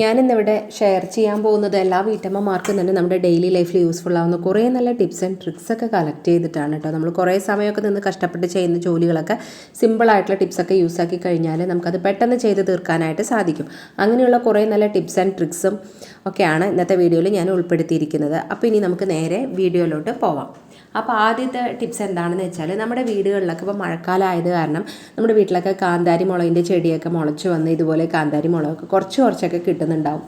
ഞാനിന്നിവിടെ ഷെയർ ചെയ്യാൻ പോകുന്നത് എല്ലാ വീട്ടമ്മമാർക്കും തന്നെ നമ്മുടെ ഡെയിലി ലൈഫിൽ യൂസ്ഫുൾ ആവുന്ന കുറേ നല്ല ടിപ്സ് ആൻഡ് ട്രിക്സ് ഒക്കെ കളക്ട് ചെയ്തിട്ടാണ് കേട്ടോ നമ്മൾ കുറേ സമയമൊക്കെ നിന്ന് കഷ്ടപ്പെട്ട് ചെയ്യുന്ന ജോലികളൊക്കെ സിമ്പിളായിട്ടുള്ള ടിപ്സൊക്കെ യൂസ് ആക്കി കഴിഞ്ഞാൽ നമുക്കത് പെട്ടെന്ന് ചെയ്ത് തീർക്കാനായിട്ട് സാധിക്കും. അങ്ങനെയുള്ള കുറേ നല്ല ടിപ്സ് ആൻഡ് ട്രിക്സും ഒക്കെയാണ് ഇന്നത്തെ വീഡിയോയിൽ ഞാൻ ഉൾപ്പെടുത്തിയിരിക്കുന്നത്. അപ്പോൾ ഇനി നമുക്ക് നേരെ വീഡിയോയിലോട്ട് പോവാം. അപ്പോൾ ആദ്യത്തെ ടിപ്സ് എന്താണെന്ന് വെച്ചാൽ നമ്മുടെ വീടുകളിലൊക്കെ ഇപ്പോൾ മഴക്കാലം ആയത് കാരണം നമ്മുടെ വീട്ടിലൊക്കെ കാന്താരി മുളകിന്റെ ചെടിയൊക്കെ മുളച്ച് വന്ന് ഇതുപോലെ കാന്താരി മുളകൊക്കെ കുറച്ച് കുറച്ചൊക്കെ കിട്ടുന്നുണ്ടാവും.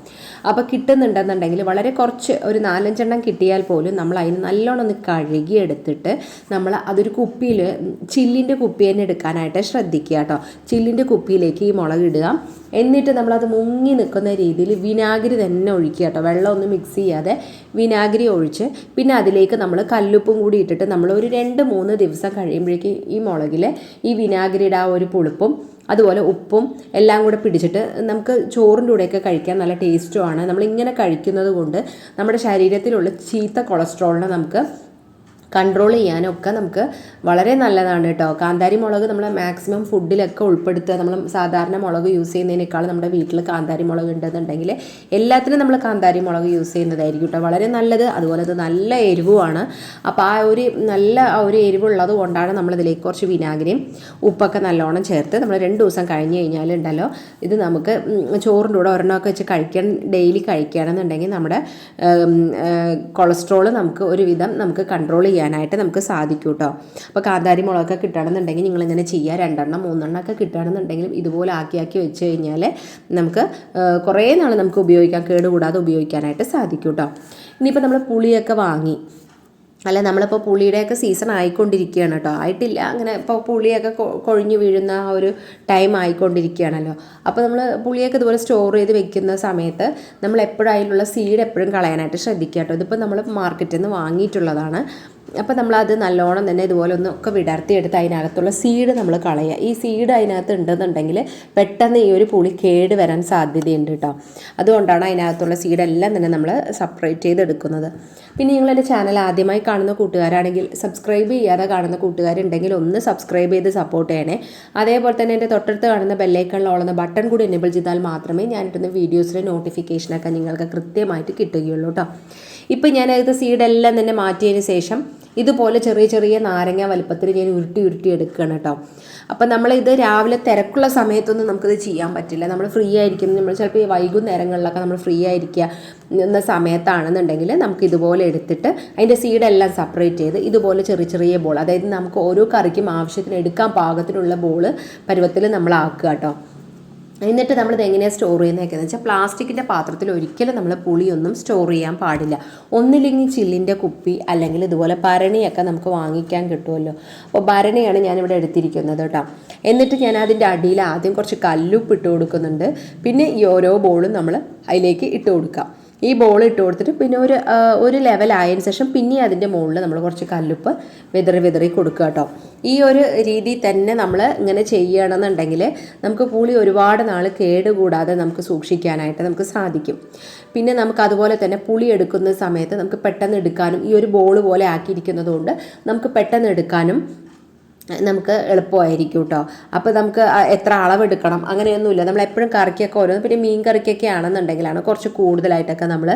അപ്പോൾ കിട്ടുന്നുണ്ടെന്നുണ്ടെങ്കിൽ വളരെ കുറച്ച് ഒരു നാലഞ്ചെണ്ണം കിട്ടിയാൽ പോലും നമ്മൾ അതിന് നല്ലോണം ഒന്ന് കഴുകിയെടുത്തിട്ട് നമ്മൾ അതൊരു കുപ്പിയിൽ ചില്ലിന്റെ കുപ്പി തന്നെ എടുക്കാനായിട്ട് ശ്രദ്ധിക്കുക കേട്ടോ. ചില്ലിന്റെ കുപ്പിയിലേക്ക് ഈ മുളക് ഇടുക. എന്നിട്ട് നമ്മളത് മുങ്ങി നിൽക്കുന്ന രീതിയിൽ വിനാഗിരി തന്നെ ഒഴിക്കുക കേട്ടോ. വെള്ളമൊന്നും മിക്സ് ചെയ്യാതെ വിനാഗിരി ഒഴിച്ച് പിന്നെ അതിലേക്ക് നമ്മൾ കല്ലുപ്പും കൂടി ഇട്ടിട്ട് നമ്മൾ ഒരു രണ്ട് മൂന്ന് ദിവസം കഴിയുമ്പോഴേക്കും ഈ മുളകിൽ ഈ വിനാഗിരിയുടെ ആ ഒരു പുളിപ്പും അതുപോലെ ഉപ്പും എല്ലാം കൂടെ പിടിച്ചിട്ട് നമുക്ക് ചോറിന്റെ കൂടെയൊക്കെ കഴിക്കാൻ നല്ല ടേസ്റ്റുമാണ് നമ്മളിങ്ങനെ കഴിക്കുന്നത് കൊണ്ട് നമ്മുടെ ശരീരത്തിലുള്ള ചീത്ത കൊളസ്ട്രോളിനെ നമുക്ക് കൺട്രോൾ ചെയ്യാനൊക്കെ നമുക്ക് വളരെ നല്ലതാണ് കേട്ടോ. കാന്താരി മുളക് നമ്മൾ മാക്സിമം ഫുഡിലൊക്കെ ഉൾപ്പെടുത്തുക. നമ്മൾ സാധാരണ മുളക് യൂസ് ചെയ്യുന്നതിനേക്കാൾ നമ്മുടെ വീട്ടിൽ കാന്താരി മുളക് ഉണ്ടെന്നുണ്ടെങ്കിൽ എല്ലാത്തിനും നമ്മൾ കാന്താരി മുളക് യൂസ് ചെയ്യുന്നതായിരിക്കും കേട്ടോ. വളരെ നല്ലത് അതുപോലെ അത് നല്ല എരിവുമാണ്. അപ്പോൾ ആ ഒരു നല്ല ആ ഒരു എരിവുള്ളത് കൊണ്ടാണ് നമ്മളിതിലേക്ക് കുറച്ച് വിനാഗിരിയും ഉപ്പൊക്കെ നല്ലോണം ചേർത്ത് നമ്മൾ രണ്ട് ദിവസം കഴിഞ്ഞ് കഴിഞ്ഞാൽ ഉണ്ടല്ലോ ഇത് നമുക്ക് ചോറിന്റെ കൂടെ ഒരെണ്ണമൊക്കെ വെച്ച് കഴിക്കാൻ ഡെയിലി കഴിക്കുകയാണെന്നുണ്ടെങ്കിൽ നമ്മുടെ കൊളസ്ട്രോൾ നമുക്ക് ഒരുവിധം നമുക്ക് കൺട്രോൾ ചെയ്യാനായിട്ട് നമുക്ക് സാധിക്കും കേട്ടോ അപ്പോൾ കാന്താരി മുളകൊക്കെ കിട്ടുകയാണെന്നുണ്ടെങ്കിൽ നിങ്ങളിങ്ങനെ ചെയ്യുക രണ്ടെണ്ണം മൂന്നെണ്ണം ഒക്കെ കിട്ടുകയാണെന്നുണ്ടെങ്കിലും ഇതുപോലെ ആക്കി ആക്കി വെച്ച് കഴിഞ്ഞാൽ നമുക്ക് കുറേ നാൾ നമുക്ക് ഉപയോഗിക്കാൻ കേടുകൂടാതെ ഉപയോഗിക്കാനായിട്ട് സാധിക്കും കേട്ടോ ഇനിയിപ്പോൾ നമ്മൾ പുളിയൊക്കെ വാങ്ങി. അല്ല നമ്മളിപ്പോൾ പുളിയുടെയൊക്കെ സീസൺ ആയിക്കൊണ്ടിരിക്കുകയാണ് കേട്ടോ ആയിട്ടില്ല അങ്ങനെ ഇപ്പോൾ പുളിയൊക്കെ കൊഴിഞ്ഞു വീഴുന്ന ആ ഒരു ടൈം ആയിക്കൊണ്ടിരിക്കുകയാണല്ലോ. അപ്പോൾ നമ്മൾ പുളിയൊക്കെ ഇതുപോലെ സ്റ്റോർ ചെയ്ത് വെക്കുന്ന സമയത്ത് നമ്മൾ എപ്പോഴും അതിലുള്ള സീഡ് എപ്പോഴും കളയാനായിട്ട് ശ്രദ്ധിക്കുക കേട്ടോ ഇതിപ്പോൾ നമ്മൾ മാർക്കറ്റിൽ നിന്ന് വാങ്ങിയിട്ടുള്ളതാണ്. അപ്പോൾ നമ്മളത് നല്ലോണം തന്നെ ഇതുപോലെ ഒന്ന് ഒക്കെ വിടർത്തിയെടുത്ത് അതിനകത്തുള്ള സീഡ് നമ്മൾ കളയുക. ഈ സീഡ് അതിനകത്ത് ഉണ്ടെന്നുണ്ടെങ്കിൽ പെട്ടെന്ന് ഈ ഒരു പുളി കേട് വരാൻ സാധ്യതയുണ്ട് കേട്ടോ അതുകൊണ്ടാണ് അതിനകത്തുള്ള സീഡെല്ലാം തന്നെ നമ്മൾ സെപ്പറേറ്റ് ചെയ്തെടുക്കുന്നത്. പിന്നെ നിങ്ങൾ എന്റെ ചാനൽ ആദ്യമായി കാണുന്ന കൂട്ടുകാരാണെങ്കിൽ സബ്സ്ക്രൈബ് ചെയ്യാതെ കാണുന്ന കൂട്ടുകാരുണ്ടെങ്കിൽ ഒന്ന് സബ്സ്ക്രൈബ് ചെയ്ത് സപ്പോർട്ട് ചെയ്യണേ. അതേപോലെ തന്നെ എന്റെ തൊട്ടടുത്ത് കാണുന്ന ബെല്ലൈക്കണിലോളുന്ന ബട്ടൺ കൂടി എനേബിൾ ചെയ്താൽ മാത്രമേ ഞാൻ ഇട്ടുന്ന വീഡിയോസിലെ നോട്ടിഫിക്കേഷനൊക്കെ നിങ്ങൾക്ക് കൃത്യമായിട്ട് കിട്ടുകയുള്ളൂ കേട്ടോ ഇപ്പം ഞാൻ അതിന്റെ സീഡെല്ലാം തന്നെ മാറ്റിയതിന് ശേഷം ഇതുപോലെ ചെറിയ ചെറിയ നാരങ്ങ വലുപ്പത്തിൽ ഞാൻ ഉരുട്ടി ഉരുട്ടി എടുക്കുകയാണ് കേട്ടോ. അപ്പം നമ്മളിത് രാവിലെ തിരക്കുള്ള സമയത്തൊന്നും നമുക്കിത് ചെയ്യാൻ പറ്റില്ല. നമ്മൾ ഫ്രീ ആയിരിക്കും. നമ്മൾ ചിലപ്പോൾ ഈ വൈകുന്നേരങ്ങളിലൊക്കെ നമ്മൾ ഫ്രീ ആയിരിക്കുക എന്ന സമയത്താണെന്നുണ്ടെങ്കിൽ നമുക്ക് ഇതുപോലെ എടുത്തിട്ട് അതിന്റെ സീഡെല്ലാം സെപ്പറേറ്റ് ചെയ്ത് ഇതുപോലെ ചെറിയ ചെറിയ ബോൾ അതായത് നമുക്ക് ഓരോ കറിക്കും ആവശ്യത്തിന് എടുക്കാൻ പാകത്തിനുള്ള ബോൾ പരുവത്തിൽ നമ്മൾ ആക്കുക കേട്ടോ. എന്നിട്ട് നമ്മളിത് എങ്ങനെയാണ് സ്റ്റോർ ചെയ്യുന്നതൊക്കെയെന്ന് വെച്ചാൽ പ്ലാസ്റ്റിക്കിന്റെ പാത്രത്തിൽ ഒരിക്കലും നമ്മൾ പുളിയൊന്നും സ്റ്റോർ ചെയ്യാൻ പാടില്ല. ഒന്നില്ലെങ്കിൽ ചില്ലിന്റെ കുപ്പി അല്ലെങ്കിൽ ഇതുപോലെ ഭരണിയൊക്കെ നമുക്ക് വാങ്ങിക്കാൻ കിട്ടുമല്ലോ അപ്പോൾ ഭരണിയാണ് ഞാനിവിടെ എടുത്തിരിക്കുന്നത് കേട്ടോ. എന്നിട്ട് ഞാൻ അതിന്റെ അടിയിൽ ആദ്യം കുറച്ച് കല്ലുപ്പ് ഇട്ട് കൊടുക്കുന്നുണ്ട്. പിന്നെ ഈ ഓരോ ബോളും നമ്മൾ അതിലേക്ക് ഇട്ട് കൊടുക്കാം. ഈ ബോൾ ഇട്ട് കൊടുത്തിട്ട് പിന്നെ ഒരു ഒരു ലെവൽ ലെവലായതിനു ശേഷം പിന്നെ അതിന്റെ മുകളിൽ നമ്മൾ കുറച്ച് കല്ലുപ്പ് വിതറി വിതറി കൊടുക്കുക കേട്ടോ ഈ ഒരു രീതി തന്നെ നമ്മൾ ഇങ്ങനെ ചെയ്യണമെന്നുണ്ടെങ്കിൽ നമുക്ക് പുളി ഒരുപാട് നാൾ കേടുകൂടാതെ നമുക്ക് സൂക്ഷിക്കാനായിട്ട് നമുക്ക് സാധിക്കും. പിന്നെ നമുക്ക് അതുപോലെ തന്നെ പുളി എടുക്കുന്ന സമയത്ത് നമുക്ക് പെട്ടെന്ന് എടുക്കാനും ഈ ഒരു ബോൾ പോലെ ആക്കിയിരിക്കുന്നതുകൊണ്ട് നമുക്ക് പെട്ടെന്ന് എടുക്കാനും നമുക്ക് എളുപ്പമായിരിക്കും കേട്ടോ അപ്പോൾ നമുക്ക് എത്ര അളവെടുക്കണം? അങ്ങനെയൊന്നുമില്ല. നമ്മൾ എപ്പോഴും കറിക്കൊക്കെ ഓരോന്ന് പിന്നെ മീൻ കറിക്കൊക്കെ ആണെന്നുണ്ടെങ്കിലാണ് കുറച്ച് കൂടുതലായിട്ടൊക്കെ നമ്മൾ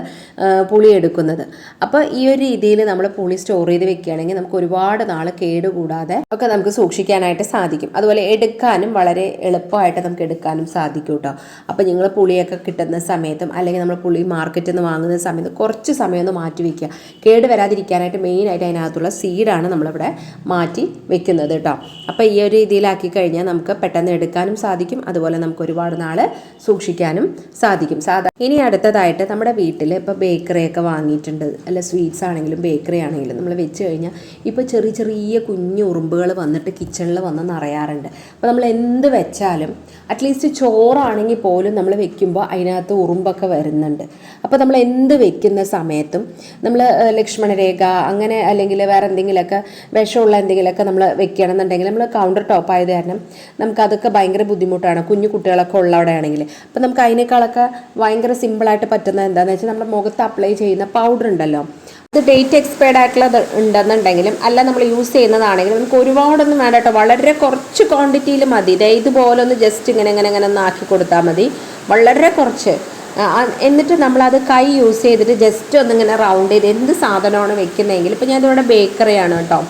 പുളി എടുക്കുന്നത് അപ്പോൾ ഈ ഒരു രീതിയിൽ നമ്മൾ പുളി സ്റ്റോർ ചെയ്ത് വെക്കുകയാണെങ്കിൽ നമുക്ക് ഒരുപാട് നാൾ കേടുകൂടാതെ ഒക്കെ നമുക്ക് സൂക്ഷിക്കാനായിട്ട് സാധിക്കും. അതുപോലെ എടുക്കാനും വളരെ എളുപ്പമായിട്ട് നമുക്ക് എടുക്കാനും സാധിക്കും കേട്ടോ അപ്പോൾ നിങ്ങൾ പുളിയൊക്കെ കിട്ടുന്ന സമയത്തും അല്ലെങ്കിൽ നമ്മൾ പുളി മാർക്കറ്റിൽ നിന്ന് വാങ്ങുന്ന സമയത്ത് കുറച്ച് സമയം ഒന്ന് മാറ്റി വയ്ക്കുക കേട് വരാതിരിക്കാനായിട്ട് മെയിനായിട്ട് അതിനകത്തുള്ള സീഡാണ് നമ്മളിവിടെ മാറ്റി വെക്കുന്നത് കേട്ടോ. അപ്പോൾ ഈ ഒരു രീതിയിലാക്കി കഴിഞ്ഞാൽ നമുക്ക് പെട്ടെന്ന് എടുക്കാനും സാധിക്കും. അതുപോലെ നമുക്ക് ഒരുപാട് നാൾ സൂക്ഷിക്കാനും സാധിക്കും. സാധാ ഇനി അടുത്തതായിട്ട് നമ്മുടെ വീട്ടിൽ ഇപ്പോൾ ബേക്കറിയൊക്കെ വാങ്ങിയിട്ടുണ്ട്. അല്ല സ്വീറ്റ്സ് ആണെങ്കിലും ബേക്കറി ആണെങ്കിലും നമ്മൾ വെച്ച് കഴിഞ്ഞാൽ ഇപ്പോൾ ചെറിയ ചെറിയ കുഞ്ഞു ഉറുമ്പുകൾ വന്നിട്ട് കിച്ചണിൽ വന്ന് നിറയാറുണ്ട്. അപ്പോൾ നമ്മൾ എന്ത് വെച്ചാലും അറ്റ്ലീസ്റ്റ് ചോറാണെങ്കിൽ പോലും നമ്മൾ വെക്കുമ്പോൾ അതിനകത്ത് ഉറുമ്പൊക്കെ വരുന്നുണ്ട്. അപ്പോൾ നമ്മൾ എന്ത് വെക്കുന്ന സമയത്തും നമ്മൾ ലക്ഷ്മണരേഖ അങ്ങനെ അല്ലെങ്കിൽ വേറെ എന്തെങ്കിലുമൊക്കെ വിഷമുള്ള എന്തെങ്കിലുമൊക്കെ നമ്മൾ വെക്കുകയാണെന്നുണ്ടെങ്കിൽ നമ്മൾ കൗണ്ടർ ടോപ്പ് ആയത് കാരണം നമുക്ക് അതൊക്കെ ഭയങ്കര ബുദ്ധിമുട്ടാണ്. കുഞ്ഞു കുട്ടികളൊക്കെ ഉള്ളവിടെ ആണെങ്കിൽ അപ്പോൾ നമുക്ക് അതിനേക്കാളൊക്കെ ഭയങ്കര സിമ്പിളായിട്ട് പറ്റുന്നത് എന്താണെന്ന് വെച്ചാൽ നമ്മുടെ മുഖത്ത് അപ്ലൈ ചെയ്യുന്ന പൗഡർ ഉണ്ടല്ലോ. ഇത് ഡേറ്റ് എക്സ്പയർഡ് ആയിട്ടുള്ളത് ഉണ്ടെന്നുണ്ടെങ്കിലും അല്ല നമ്മൾ യൂസ് ചെയ്യുന്നതാണെങ്കിലും നമുക്ക് ഒരുപാടൊന്നും വേണ്ട കേട്ടോ. വളരെ കുറച്ച് ക്വാണ്ടിറ്റിയിൽ മതി. ഇതേ ഇതുപോലെ ഒന്ന് ജസ്റ്റ് ഇങ്ങനെ ഇങ്ങനെ ഇങ്ങനെ ഒന്ന് ആക്കി കൊടുത്താൽ മതി. വളരെ കുറച്ച്. എന്നിട്ട് നമ്മളത് കൈ യൂസ് ചെയ്തിട്ട് ജസ്റ്റ് ഒന്നിങ്ങനെ റൗണ്ട് ചെയ്ത് എന്ത് സാധനമാണ് വെക്കുന്നതെങ്കിൽ ഇപ്പോൾ ഞാനിവിടെ ബേക്കറിയാണ് കേട്ടോ.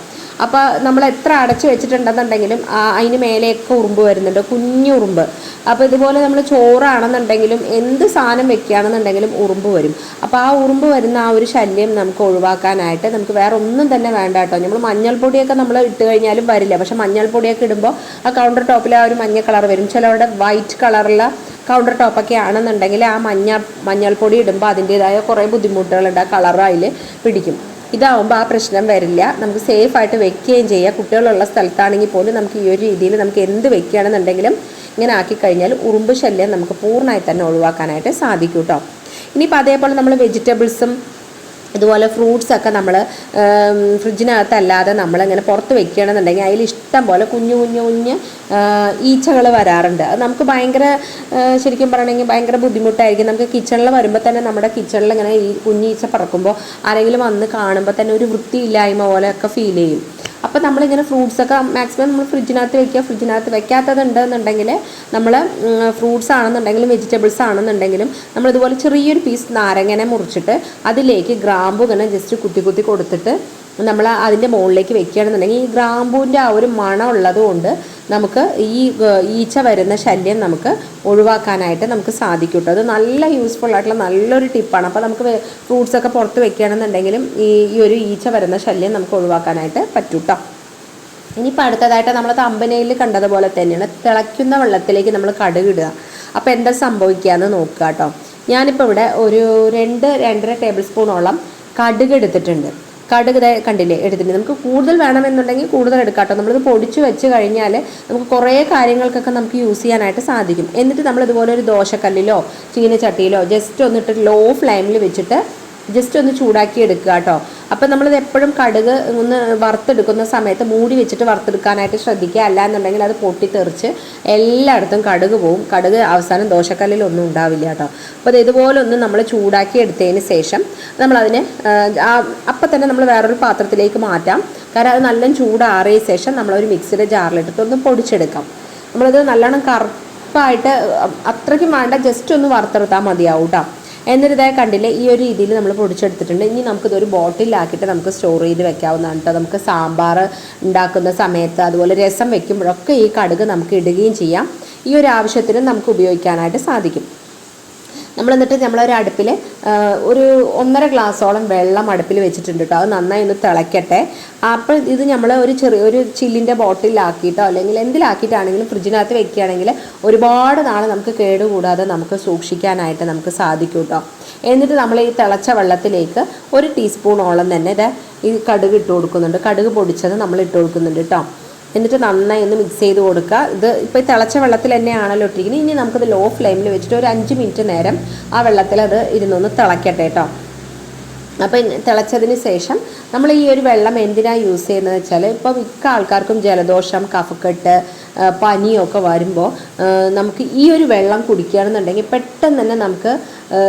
അപ്പോൾ നമ്മൾ എത്ര അടച്ചു വെച്ചിട്ടുണ്ടെന്നുണ്ടെങ്കിലും അതിന് മേലെയൊക്കെ ഉറുമ്പ് വരുന്നുണ്ട് കുഞ്ഞു ഉറുമ്പ്. അപ്പോൾ ഇതുപോലെ നമ്മൾ ചോറാണെന്നുണ്ടെങ്കിലും എന്ത് സാധനം വെക്കുകയാണെന്നുണ്ടെങ്കിലും ഉറുമ്പ് വരും. അപ്പോൾ ആ ഉറുമ്പ് വരുന്ന ആ ഒരു ശല്യം നമുക്ക് ഒഴിവാക്കാനായിട്ട് നമുക്ക് വേറെ ഒന്നും തന്നെ വേണ്ട കേട്ടോ. നമ്മൾ മഞ്ഞൾപ്പൊടിയൊക്കെ നമ്മൾ ഇട്ട് കഴിഞ്ഞാലും വരില്ല. പക്ഷെ മഞ്ഞൾപ്പൊടിയൊക്കെ ഇടുമ്പോൾ ആ കൗണ്ടർ ടോപ്പിൽ ആ ഒരു മഞ്ഞ കളർ വരും. ചിലവരുടെ വൈറ്റ് കളറുള്ള കൗണ്ടർ ടോപ്പൊക്കെ ആണെന്നുണ്ടെങ്കിൽ ആ മഞ്ഞ മഞ്ഞൾപ്പൊടി ഇടുമ്പോൾ അതിന്റേതായ കുറേ ബുദ്ധിമുട്ടുകളുണ്ട്. ആ കളർ അതിൽ പിടിക്കും. ഇതാവുമ്പോൾ ആ പ്രശ്നം വരില്ല. നമുക്ക് സേഫ് ആയിട്ട് വെക്കുകയും ചെയ്യാം. കുട്ടികളുള്ള സ്ഥലത്താണെങ്കിൽ പോലും നമുക്ക് ഈ ഒരു രീതിയിൽ നമുക്ക് എന്ത് വെക്കുകയാണെന്നുണ്ടെങ്കിലും ഇങ്ങനെ ആക്കി കഴിഞ്ഞാൽ ഉറുമ്പ് ശല്യം നമുക്ക് പൂർണമായി തന്നെ ഒഴിവാക്കാനായിട്ട് സാധിക്കും കേട്ടോ ഇനിയിപ്പോൾ അതേപോലെ നമ്മൾ വെജിറ്റബിൾസും ഇതുപോലെ ഫ്രൂട്ട്സ് ഒക്കെ നമ്മൾ ഫ്രിഡ്ജിനകത്തല്ലാതെ നമ്മളിങ്ങനെ പുറത്ത് വെക്കുകയാണെന്നുണ്ടെങ്കിൽ അതിൽ ഇഷ്ടം പോലെ കുഞ്ഞു കുഞ്ഞു കുഞ്ഞ് ഈച്ചകൾ വരാറുണ്ട്. അത് നമുക്ക് ഭയങ്കര ശരിക്കും പറയണമെങ്കിൽ ഭയങ്കര ബുദ്ധിമുട്ടായിരിക്കും. നമുക്ക് കിച്ചണിൽ വരുമ്പോൾ തന്നെ നമ്മുടെ കിച്ചണിൽ ഇങ്ങനെ ഈ കുഞ്ഞീച്ച പറക്കുമ്പോൾ ആരെങ്കിലും വന്ന് കാണുമ്പോൾ തന്നെ ഒരു വൃത്തിയില്ലായ്മ പോലെയൊക്കെ ഫീൽ ചെയ്യും. അപ്പോൾ നമ്മളിങ്ങനെ ഫ്രൂട്ട്സൊക്കെ മാക്സിമം നമ്മൾ ഫ്രിഡ്ജിനകത്ത് വെക്കുക. ഫ്രിഡ്ജിനകത്ത് വെക്കാത്തതുണ്ട് എന്നുണ്ടെങ്കിൽ നമ്മൾ ഫ്രൂട്ട്സ് ആണെന്നുണ്ടെങ്കിലും വെജിറ്റബിൾസ് ആണെന്നുണ്ടെങ്കിലും നമ്മളിതുപോലെ ചെറിയൊരു പീസ് നാരങ്ങനെ മുറിച്ചിട്ട് അതിലേക്ക് ഗ്രാമ്പു ഇങ്ങനെ ജസ്റ്റ് കുത്തി കുത്തി കൊടുത്തിട്ട് നമ്മൾ അതിന്റെ മുകളിലേക്ക് വെക്കുകയാണെന്നുണ്ടെങ്കിൽ ഈ ഗ്രാമ്പൂവിന്റെ ആ ഒരു മണം കൊണ്ട് നമുക്ക് ഈ ഈച്ച വരുന്ന ശല്യം നമുക്ക് ഒഴിവാക്കാനായിട്ട് നമുക്ക് സാധിക്കും കേട്ടോ അത് നല്ല യൂസ്ഫുൾ ആയിട്ടുള്ള നല്ലൊരു ടിപ്പാണ് അപ്പോൾ നമുക്ക് ഫ്രൂട്ട്സ് ഒക്കെ പുറത്ത് വെക്കുകയാണെന്നുണ്ടെങ്കിലും ഈ ഈ ഒരു ഈച്ച വരുന്ന ശല്യം നമുക്ക് ഒഴിവാക്കാനായിട്ട് പറ്റും കേട്ടോ ഇനിയിപ്പോൾ അടുത്തതായിട്ട് നമ്മൾ തമ്പനയിൽ കണ്ടതുപോലെ തന്നെയാണ് തിളയ്ക്കുന്ന വെള്ളത്തിലേക്ക് നമ്മൾ കടുകിടുക അപ്പോൾ എന്താ സംഭവിക്കുക എന്ന് നോക്കുക കേട്ടോ ഞാനിപ്പോൾ ഇവിടെ ഒരു രണ്ട് രണ്ടര ടേബിൾ സ്പൂണോളം കടുക് എടുത്തിട്ടുണ്ട്. കടുക് കണ്ടില്ലേ എടുത്തിട്ട് നമുക്ക് കൂടുതൽ വേണമെന്നുണ്ടെങ്കിൽ കൂടുതൽ എടുക്കാം കേട്ടോ നമ്മളിത് പൊടിച്ച് വെച്ച് കഴിഞ്ഞാൽ നമുക്ക് കുറേ കാര്യങ്ങൾക്കൊക്കെ നമുക്ക് യൂസ് ചെയ്യാനായിട്ട് സാധിക്കും. എന്നിട്ട് നമ്മൾ ഇതുപോലെ ഒരു ദോശക്കല്ലിലോ ചീനച്ചട്ടിയിലോ ജസ്റ്റ് ഒന്നിട്ട് ലോ ഫ്ലെയിമിൽ വെച്ചിട്ട് ജസ്റ്റ് ഒന്ന് ചൂടാക്കി എടുക്കുക കേട്ടോ. അപ്പം നമ്മളിത് എപ്പോഴും കടുക് ഒന്ന് വറുത്തെടുക്കുന്ന സമയത്ത് മൂടി വെച്ചിട്ട് വറുത്തെടുക്കാനായിട്ട് ശ്രദ്ധിക്കുക. അല്ല എന്നുണ്ടെങ്കിൽ അത് പൊട്ടിത്തെറിച്ച് എല്ലായിടത്തും കടുക് പോവും. കടുക് അവസാനം ദോശക്കല്ലിൽ ഒന്നും ഉണ്ടാവില്ല കേട്ടോ. അപ്പോൾ ഇത് ഇതുപോലെ ഒന്ന് നമ്മൾ ചൂടാക്കി എടുത്തതിന് ശേഷം നമ്മളതിനെ അപ്പം തന്നെ നമ്മൾ വേറൊരു പാത്രത്തിലേക്ക് മാറ്റാം. കാരണം അത് നല്ല ചൂടാറിയ ശേഷം നമ്മളൊരു മിക്സിയുടെ ജാറിലിട്ടിട്ട് ഒന്ന് പൊടിച്ചെടുക്കാം. നമ്മളത് നല്ലോണം കറുപ്പായിട്ട് അത്രയ്ക്കും വേണ്ട ജസ്റ്റ് ഒന്ന് വറുത്തെടുത്താൽ മതിയാവും കേട്ടോ. എന്നിട്ട് കണ്ടില്ലേ ഈ ഒരു രീതിയിൽ നമ്മൾ പൊടിച്ചെടുത്തിട്ടുണ്ട്. ഇനി നമുക്കിതൊരു ബോട്ടിലാക്കിയിട്ട് നമുക്ക് സ്റ്റോർ ചെയ്ത് വെക്കാവുന്നതാണ് കേട്ടോ നമുക്ക് സാമ്പാർ ഉണ്ടാക്കുന്ന സമയത്ത് അതുപോലെ രസം വെക്കുമ്പോഴൊക്കെ ഈ കടുക് നമുക്ക് ഇടുകയും ചെയ്യാം. ഈ ഒരു ആവശ്യത്തിന് നമുക്ക് ഉപയോഗിക്കാനായിട്ട് സാധിക്കും. നമ്മൾ എന്നിട്ട് നമ്മളൊരു അടുപ്പിൽ ഒരു ഒന്നര ഗ്ലാസ്സോളം വെള്ളം അടുപ്പിൽ വെച്ചിട്ടുണ്ട് കേട്ടോ അത് നന്നായി ഒന്ന് തിളയ്ക്കട്ടെ അപ്പോൾ ഇത് നമ്മൾ ഒരു ചെറിയ ഒരു ചില്ലിന്റെ ബോട്ടിലാക്കിയിട്ടോ അല്ലെങ്കിൽ എന്തിലാക്കിയിട്ടാണെങ്കിലും ഫ്രിഡ്ജിനകത്ത് വെക്കുകയാണെങ്കിൽ ഒരുപാട് നാൾ നമുക്ക് കേടുകൂടാതെ നമുക്ക് സൂക്ഷിക്കാനായിട്ട് നമുക്ക് സാധിക്കും കേട്ടോ എന്നിട്ട് നമ്മൾ ഈ തിളച്ച വെള്ളത്തിലേക്ക് ഒരു ടീസ്പൂണോളം തന്നെ ഇത് ഈ കടുക് ഇട്ട് കൊടുക്കുന്നുണ്ട്. കടുക് പൊടിച്ചത് നമ്മൾ ഇട്ട് കൊടുക്കുന്നുണ്ട് കേട്ടോ എന്നിട്ട് നന്നായി ഒന്ന് മിക്സ് ചെയ്ത് കൊടുക്കുക. ഇത് ഇപ്പോൾ തിളച്ച വെള്ളത്തിൽ തന്നെയാണല്ലോ ഇട്ടിരിക്കുന്നത്. ഇനി നമുക്കത് ലോ ഫ്ലെയിമിൽ വെച്ചിട്ട് ഒരു അഞ്ച് മിനിറ്റ് നേരം ആ വെള്ളത്തിൽ അത് ഇരുന്നൊന്ന് തിളയ്ക്കട്ടെ കേട്ടോ അപ്പോൾ തിളച്ചതിന് ശേഷം നമ്മൾ ഈ ഒരു വെള്ളം എന്തിനാണ് യൂസ് ചെയ്യുന്നത് വെച്ചാൽ ഇപ്പോൾ മിക്ക ആൾക്കാർക്കും ജലദോഷം കഫക്കെട്ട് പനിയൊക്കെ വരുമ്പോൾ നമുക്ക് ഈ ഒരു വെള്ളം കുടിക്കുകയാണെന്നുണ്ടെങ്കിൽ പെട്ടെന്ന് തന്നെ നമുക്ക്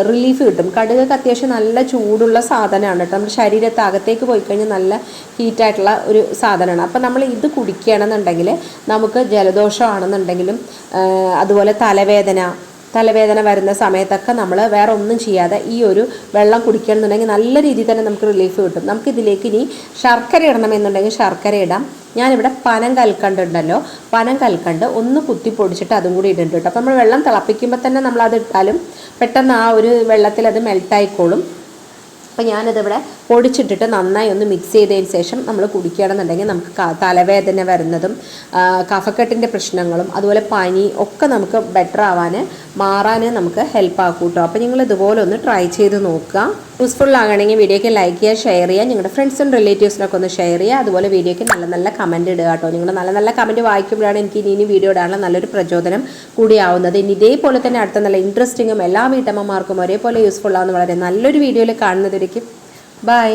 റിലീഫ് കിട്ടും. കടുകൊക്കെ അത്യാവശ്യം നല്ല ചൂടുള്ള സാധനമാണ് കേട്ടോ. നമ്മുടെ ശരീരത്തെ അകത്തേക്ക് പോയി കഴിഞ്ഞാൽ നല്ല ഹീറ്റായിട്ടുള്ള ഒരു സാധനമാണ്. അപ്പോൾ നമ്മൾ ഇത് കുടിക്കുകയാണെന്നുണ്ടെങ്കിൽ നമുക്ക് ജലദോഷമാണെന്നുണ്ടെങ്കിലും അതുപോലെ തലവേദന തലവേദന വരുന്ന സമയത്തൊക്കെ നമ്മൾ വേറെ ഒന്നും ചെയ്യാതെ ഈ ഒരു വെള്ളം കുടിക്കണമെന്നുണ്ടെങ്കിൽ നല്ല രീതിയിൽ തന്നെ നമുക്ക് റിലീഫ് കിട്ടും. നമുക്ക് ഇതിലേക്ക് ഇനി ശർക്കര ഇടണമെന്നുണ്ടെങ്കിൽ ശർക്കര ഇടാം. ഞാനിവിടെ പനം കൽക്കണ്ട് ഉണ്ടല്ലോ പനം കൽക്കണ്ട് ഒന്ന് കുത്തി പൊടിച്ചിട്ട് അതും കൂടി ഇടുന്നുണ്ട് കേട്ടോ അപ്പോൾ നമ്മൾ വെള്ളം തിളപ്പിക്കുമ്പോൾ തന്നെ നമ്മൾ അത് ഇട്ടാലും പെട്ടെന്ന് ആ ഒരു വെള്ളത്തിൽ അത് മെൽട്ടായിക്കോളും അപ്പോൾ ഞാനിതിവിടെ പൊടിച്ചിട്ടിട്ട് നന്നായി ഒന്ന് മിക്സ് ചെയ്തതിന് ശേഷം നമ്മൾ കുടിക്കുകയാണെന്നുണ്ടെങ്കിൽ നമുക്ക് തലവേദന വരുന്നതും കഫക്കെട്ടിന്റെ പ്രശ്നങ്ങളും അതുപോലെ പനി ഒക്കെ നമുക്ക് ബെറ്റർ ആവാൻ മാറാൻ നമുക്ക് ഹെൽപ്പ് ആക്കും കേട്ടോ അപ്പോൾ നിങ്ങൾ ഇതുപോലെ ഒന്ന് ട്രൈ ചെയ്ത് നോക്കുക. യൂസ്ഫുൾ ആകണമെങ്കിൽ വീഡിയോയ്ക്ക് ലൈക്ക് ചെയ്യുക ഷെയർ ചെയ്യുക നിങ്ങളുടെ ഫ്രണ്ട്സും റിലേറ്റീവ്സിനൊക്കെ ഒന്ന് ഷെയർ ചെയ്യുക. അതുപോലെ വീഡിയോയ്ക്ക് നല്ല നല്ല കമന്റ് ഇടുക കേട്ടോ. നിങ്ങളുടെ നല്ല നല്ല കമന്റ് വായിക്കുമ്പോഴാണ് എനിക്ക് ഇനി ഇനി വീഡിയോ ഇടാനുള്ള നല്ലൊരു പ്രചോദനം കൂടിയാവുന്നത്. ഇനി ഇതേപോലെ തന്നെ അടുത്ത നല്ല ഇൻട്രസ്റ്റിങ്ങും എല്ലാ വീട്ടമ്മമാർക്കും ഒരേപോലെ യൂസ്ഫുൾ ആവുന്ന വളരെ നല്ലൊരു വീഡിയോയിൽ കാണുന്നതിലേക്ക് ബൈ